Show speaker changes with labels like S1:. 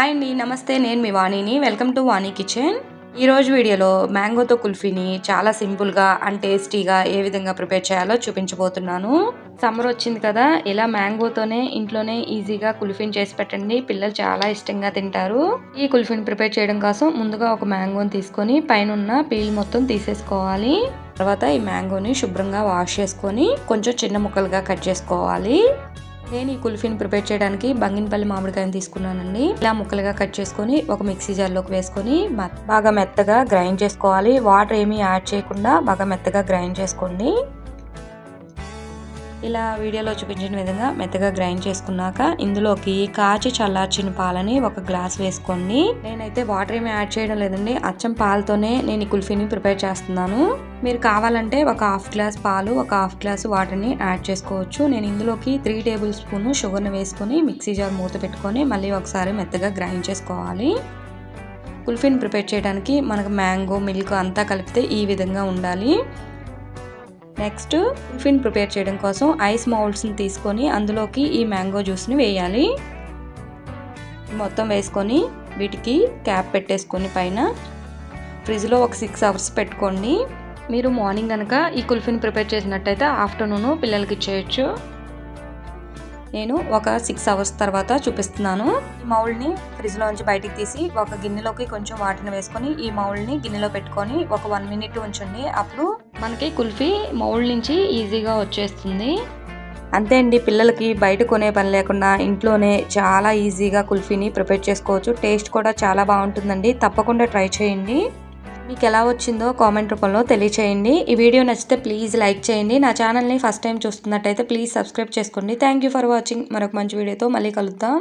S1: Hi అండి నమస్తే నేను మీ వాణిని. వెల్కమ్ టు వాణి కిచెన్ ఈరోజు వీడియోలో మ్యాంగోతో కుల్ఫీని చాలా సింపుల్గా అండ్ టేస్టీగా ఏ విధంగా ప్రిపేర్ చేయాలో చూపించబోతున్నాను. సమ్మర్ వచ్చింది కదా. ఇలా మ్యాంగోతోనే ఇంట్లోనే ఈజీగా కుల్ఫీని చేసి పెట్టండి. పిల్లలు చాలా ఇష్టంగా తింటారు. ఈ కుల్ఫీని ప్రిపేర్ చేయడం కోసం ముందుగా ఒక మ్యాంగోని తీసుకొని పైన ఉన్న పీల్ మొత్తం తీసేసుకోవాలి. తర్వాత ఈ మ్యాంగోని శుభ్రంగా వాష్ చేసుకొని కొంచెం చిన్న ముక్కలుగా కట్ చేసుకోవాలి. నేను ఈ కుల్ఫీని ప్రిపేర్ చేయడానికి బంగినపల్లి మామిడికాయని తీసుకున్నానండి. ఇలా ముక్కలుగా కట్ చేసుకొని ఒక మిక్సీ జార్లోకి వేసుకొని బాగా మెత్తగా గ్రైండ్ చేసుకోవాలి. వాటర్ ఏమీ యాడ్ చేయకుండా బాగా మెత్తగా గ్రైండ్ చేసుకోండి. ఇలా వీడియోలో చూపించిన విధంగా మెత్తగా గ్రైండ్ చేసుకున్నాక ఇందులోకి కాచి చల్లార్చిన పాలని ఒక గ్లాస్ వేసుకోండి. నేనైతే వాటర్ ఏమి యాడ్ చేయడం లేదండి. అచ్చం పాలతోనే నేను ఈ కుల్ఫీని ప్రిపేర్ చేస్తున్నాను. మీరు కావాలంటే ఒక హాఫ్ గ్లాస్ పాలు ఒక హాఫ్ గ్లాస్ వాటర్ని యాడ్ చేసుకోవచ్చు. నేను ఇందులోకి త్రీ టేబుల్ స్పూన్ షుగర్ని వేసుకొని మిక్సీ జార్ మూత పెట్టుకొని మళ్ళీ ఒకసారి మెత్తగా గ్రైండ్ చేసుకోవాలి. కుల్ఫీని ప్రిపేర్ చేయడానికి మనకు మ్యాంగో మిల్క్ అంతా కలిపితే ఈ విధంగా ఉండాలి. నెక్స్ట్ టిఫిన్ ప్రిపేర్ చేయడం కోసం ఐస్ మౌల్డ్స్ని తీసుకొని అందులోకి ఈ మ్యాంగో జ్యూస్ని వేయాలి. మొత్తం వేసుకొని వీటికి క్యాప్ పెట్టేసుకొని పైన ఫ్రిడ్జ్లో ఒక సిక్స్ అవర్స్ పెట్టుకోండి. మీరు మార్నింగ్ కనుక ఈ కుల్ఫీని ప్రిపేర్ చేసినట్టయితే ఆఫ్టర్నూన్ పిల్లలకి ఇచ్చేయచ్చు. నేను ఒక సిక్స్ అవర్స్ తర్వాత చూపిస్తున్నాను. ఈ మౌల్డ్ని ఫ్రిడ్జ్లోంచి బయటికి తీసి ఒక గిన్నెలోకి కొంచెం వాటిని వేసుకొని ఈ మౌల్డ్ని గిన్నెలో పెట్టుకొని ఒక వన్ మినిట్ ఉంచండి. అప్పుడు మనకి కుల్ఫీ మౌల్డ్ నుంచి ఈజీగా వచ్చేస్తుంది. అంతే అండి పిల్లలకి బయట కొనే పని లేకుండా ఇంట్లోనే చాలా ఈజీగా కుల్ఫీని ప్రిపేర్ చేసుకోవచ్చు. టేస్ట్ కూడా చాలా బాగుంటుందండి. తప్పకుండా ట్రై చేయండి. మీకు ఎలా వచ్చిందో కామెంట్ రూపంలో తెలియచేయండి. ఈ వీడియో నచ్చితే ప్లీజ్ లైక్ చేయండి. నా ఛానల్ని ఫస్ట్ టైం చూస్తున్నట్టయితే ప్లీజ్ సబ్స్క్రైబ్ చేసుకోండి. థ్యాంక్ యూ ఫర్ వాచింగ్ మరొక మంచి వీడియోతో మళ్ళీ కలుద్దాం.